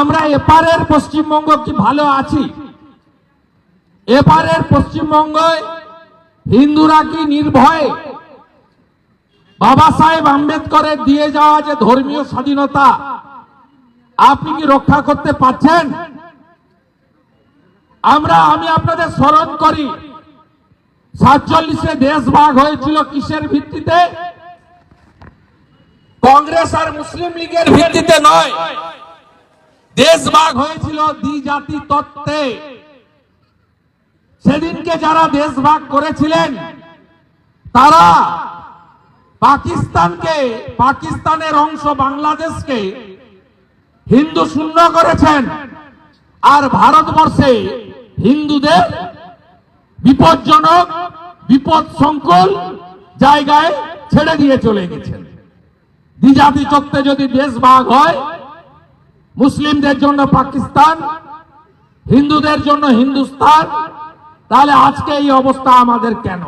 আমরা এপারের পশ্চিমবঙ্গ কি ভালো আছি? এপারের পশ্চিমবঙ্গ হিন্দুরা কি নির্ভয়ে? বাবা সাহেব আম্বেদকরের দিয়ে যাওয়া যে ধর্মীয় স্বাধীনতা, আপনি কি রক্ষা করতে পারছেন? আমরা, আমি আপনাদের স্মরণ করি, সাতচল্লিশে দেশ ভাগ হয়েছিল কিসের ভিত্তিতে? কংগ্রেস আর মুসলিম লীগের ভিত্তিতে নয়। দেশ ভাগ হয়েছিল দ্বি জাতি তত্ত্বে। সেদিনকে যারা দেশ ভাগ করেছিলেন, তারা পাকিস্তানকে, পাকিস্তানের অংশ বাংলাদেশকে হিন্দু শূন্য করেছেন আর ভারতবর্ষে হিন্দুদের বিপজ্জনক বিপদ সংকুল জায়গায় ছেড়ে দিয়ে চলে গেছেন। দ্বিজাতি চক্রে যদি দেশ ভাগ হয় মুসলিমদের জন্য পাকিস্তান হিন্দুদের জন্য হিন্দুস্তান। তাহলে আজকে এই অবস্থা আমাদের কেন?